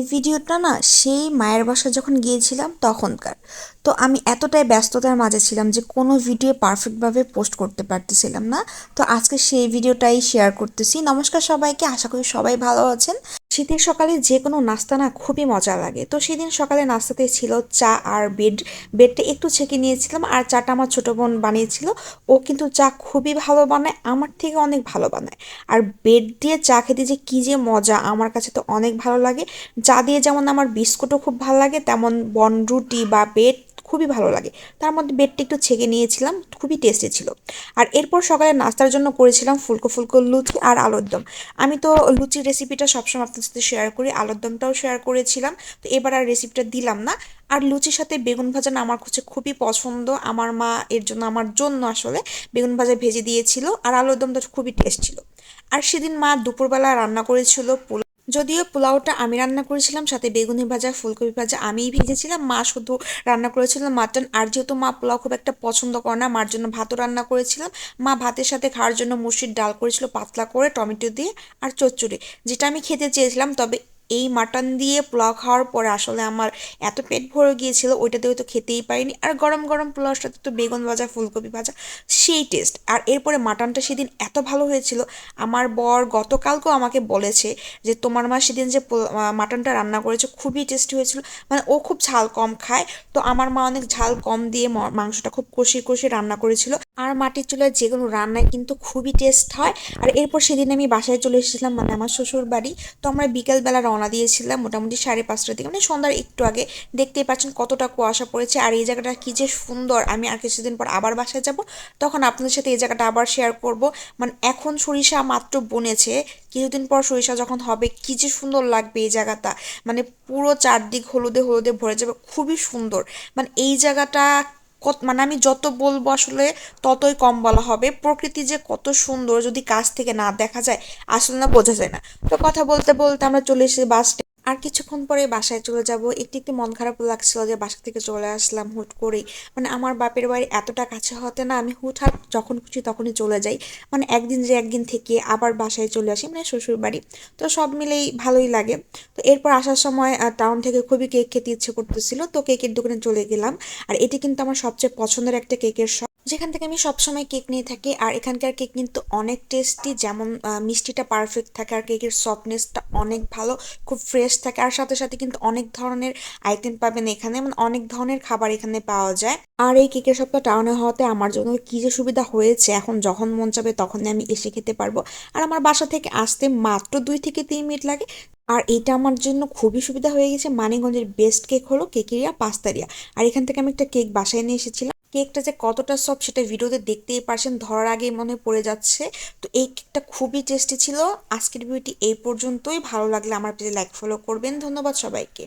এই ভিডিওটা না সেই মায়ের বাসা যখন গিয়েছিলাম তখনকার। তো আমি এতটাই ব্যস্ততার মাঝে ছিলাম যে কোনো ভিডিও পারফেক্টভাবে পোস্ট করতে পারতেছিলাম না। তো আজকে সেই ভিডিওটাই শেয়ার করতেছি। নমস্কার সবাইকে, আশা করি সবাই ভালো আছেন। শীতের সকালে যে কোনো নাস্তা না খুবই মজা লাগে। তো সেদিন সকালে নাস্তাতে ছিল চা আর বেড, বেডটা একটু ছেঁকে নিয়েছিলাম আর চাটা আমার ছোটো বোন বানিয়েছিল। ও কিন্তু চা খুবই ভালো বানায়, আমার থেকে অনেক ভালো বানায়। আর বেড দিয়ে চা খেতে যে কী যে মজা, আমার কাছে তো অনেক ভালো লাগে। চা দিয়ে যেমন আমার বিস্কুটও খুব ভালো লাগে, তেমন বনরুটি বা বেড খুবই ভালো লাগে। তার মধ্যে বেডটা একটু ছেঁকে নিয়েছিলাম, খুবই টেস্টি ছিল। আর এরপর সকালে নাস্তার জন্য করেছিলাম ফুলকো ফুলকো লুচি আর আলুর দম। আমি তো লুচির রেসিপিটা সবসময় আপনার সাথে শেয়ার করি, আলুর দমটাও শেয়ার করেছিলাম। তো এবার আর রেসিপিটা দিলাম না। আর লুচির সাথে বেগুন ভাজা আমার হচ্ছে খুবই পছন্দ। আমার মা এর জন্য, আমার জন্য আসলে বেগুন ভাজা ভেজে দিয়েছিল। আর আলুর দমটা খুবই টেস্ট ছিল। আর সেদিন মা দুপুরবেলা রান্না করেছিল পোলাও যদিও পোলাওটা আমি রান্না করেছিলাম, সাথে বেগুনি ভাজা, ফুলকপি ভাজা আমিই ভেজেছিলাম, মা শুধু রান্না করেছিল মাটন। আর যেহেতু মা পোলাও খুব একটা পছন্দ করে না, মার জন্য ভাতও রান্না করেছিলাম। মা ভাতের সাথে খাওয়ার জন্য মুসির ডাল করেছিল, পাতলা করে টমেটো দিয়ে আর চচ্চড়ি, যেটা আমি খেতে চেয়েছিলাম। তবে এই মাটন দিয়ে পোলাও খাওয়ার পরে আসলে আমার এত পেট ভরে গিয়েছিল, ওইটাতে হয়তো খেতেই পারিনি। আর গরম গরম পোলাওর সাথে তো বেগুন ভাজা, ফুলকপি ভাজা, সেই টেস্ট আর এরপরে মাটনটা সেদিন এত ভালো হয়েছিল, আমার বর গতকালকেও আমাকে বলেছে যে, তোমার মা সেদিন যে মাটনটা রান্না করেছে খুবই টেস্টি হয়েছিল। মানে ও খুব ঝাল কম খায়, তো আমার মা অনেক ঝাল কম দিয়ে মাংসটা খুব কষি কষি রান্না করেছিল। আর মাটির চুলায় যে কোনো রান্নায় কিন্তু খুবই টেস্ট হয়। আর এরপর সেদিন আমি বাসায় চলে এসেছিলাম মানে আমার শ্বশুর বাড়ি তো আমরা বিকেলবেলা রওনা দিয়েছিলাম মোটামুটি সাড়ে পাঁচটার দিকে। মানে সন্ধ্যার একটু আগে দেখতেই পাচ্ছেন কতটা কুয়াশা পড়েছে। আর এই জায়গাটা কী যে সুন্দর। আমি আর কিছুদিন পর আবার বাসায় যাব। তখন আপনাদের সাথে এই জায়গাটা আবার শেয়ার করব। মানে এখন সরিষা মাত্র বনেছে। কিছুদিন পর সরিষা যখন হবে, কী যে সুন্দর লাগবে এই জায়গাটা। মানে পুরো চারদিক হলুদে হলুদে ভরে যাবে। খুবই সুন্দর। মানে এই জায়গাটা কত মানে আমি যত বলব আসলে ততই কম বলা হবে। প্রকৃতি যে কত সুন্দর, যদি কাছ থেকে না দেখা যায়, আসলে না বোঝা যায় না। তো কথা বলতে বলতে আমরা চলে এসেছি বাস আর কিছুক্ষণ পরে বাসায় চলে যাব। একটু একটু মন খারাপ লাগছিল যে বাসা থেকে চলে আসলাম হুট করেই। মানে আমার বাপের বাড়ি এতটা কাছে হতে না আমি হুট হাট যখন খুশি তখনই চলে যাই। মানে একদিন যে একদিন থেকে আবার বাসায় চলে আসি মানে শ্বশুর বাড়ি। তো সব মিলেই ভালোই লাগে। তো এরপর আসার সময় টাউন থেকে খুবই কেক খেতে ইচ্ছে করতেছিল। তো কেকের দোকানে চলে গেলাম। আর এটি কিন্তু আমার সবচেয়ে পছন্দের একটা কেকের শপ যেখান থেকে আমি সবসময় কেক নিয়ে থাকি, আর এখানকার কেক কিন্তু অনেক টেস্টি যেমন মিষ্টিটা পারফেক্ট থাকে, আর কেকের সফটনেসটা অনেক ভালো, খুব ফ্রেশ থাকে, আর সাথে সাথে কিন্তু অনেক ধরনের আইটেম পাবেন এখানে মানে অনেক ধরনের খাবার এখানে পাওয়া যায়। আর এই কেকের সপ্তাহ টাউনে হওয়াতে আমার জন্য কি যে সুবিধা হয়েছে, এখন যখন মন চাবে তখনই আমি এসে খেতে পারব। আর আমার বাসা থেকে আসতে মাত্র দুই থেকে তিন মিনিট লাগে, আর এটা আমার জন্য খুবই সুবিধা হয়ে গেছে। মানিগঞ্জের বেস্ট কেক হলো কেকেরিয়া পাস্তারিয়া। আর এখান থেকে আমি একটা কেক বাসায় নিয়ে এসেছিলাম। কেকটা যে কতটা সব সেটা ভিডিওতে দেখতেই পারছেন, ধরার আগে মনে পড়ে যাচ্ছে। তো এই কেকটা খুবই টেস্টি ছিল। আজকের ভিডিওটি এই পর্যন্তই। ভালো লাগলে আমার পেজে লাইক ফলো করবেন। ধন্যবাদ সবাইকে।